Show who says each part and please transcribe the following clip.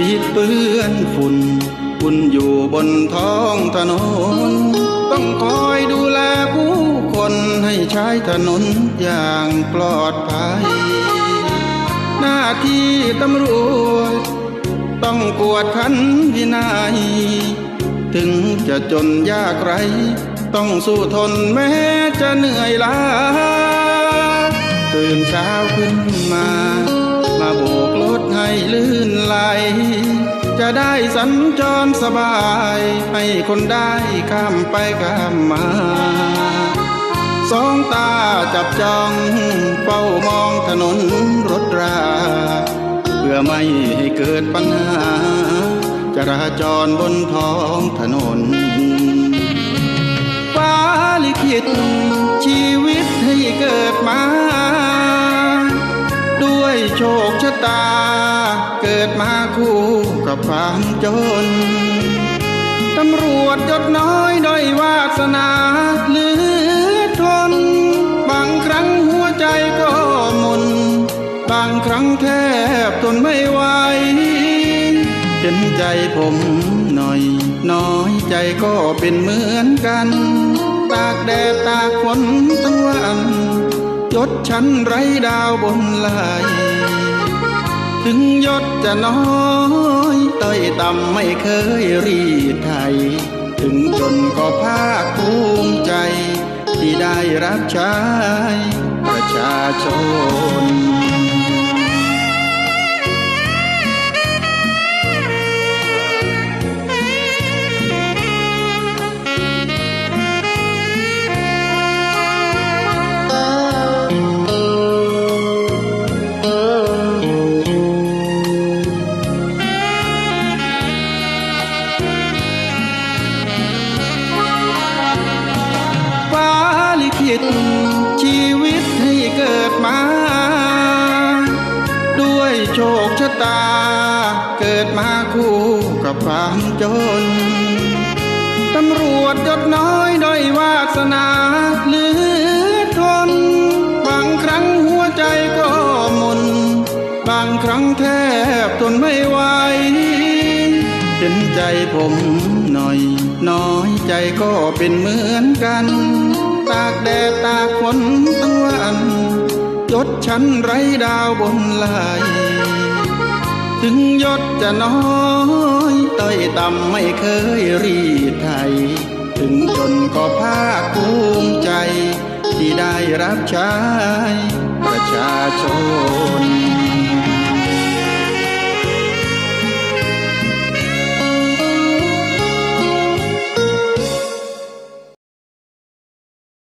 Speaker 1: วิตเปื้อนฝุ่นคุณอยู่บนท้องถนน ต้องคอยดูแลผู้คนให้ใช้ถนนอย่างปลอดภัย หน้าที่ตำรวจ ต้องกวดขันวินัย ถึงจะจนยากไร ต้องสู้ทนแม้จะเหนื่อยล้าตื่นเช้าขึ้นมา จะได้สัญจรสบาย ให้คนได้ข้ามไปข้ามมา สองตาจับจ้องเฝ้ามองถนนรถรา เพื่อไม่ให้เกิดปัญหา จราจรบนท้องถนน ฟ้าลิขิตชีวิตให้เกิดมา ด้วยโชคชะตาเกิดมาคู่ กับความจน ตำรวจยศน้อยด้อยวาสนาหลือทน บางครั้งหัวใจก็มน บางครั้งแทบทนไม่ไหวเห็นใจผมหน่อย น้อยใจก็เป็นเหมือนกัน ตากแดดตากฝนทั้งวันยศฉันไรดาวบนไหลถึงยศจะน้อย อยต่ำไม่เคยรีดไทย ถึงจนก็ภาคภูมิใจ ที่ได้รับใช้ประชาชน ลิต ชีวิตให้เกิดมา ด้วยโชคชะตา เกิดมาคู่กับความจน ตำรวจยศน้อยด้อยวาสนาหลือทน บางครั้งหัวใจก็หมน บางครั้งแทบทนไม่ไหวเห็นใจผมหน่อยน้อย ใจก็เป็นเหมือนกัน ตากแดดตากฝนทั้งวันยศฉันไรดาวบนไหลถึงยศจะน้อยต้อยต่ำไม่เคยรีไทย ถึงจนก็ภาคภูมิใจ ที่ได้รับใช้ประชาชน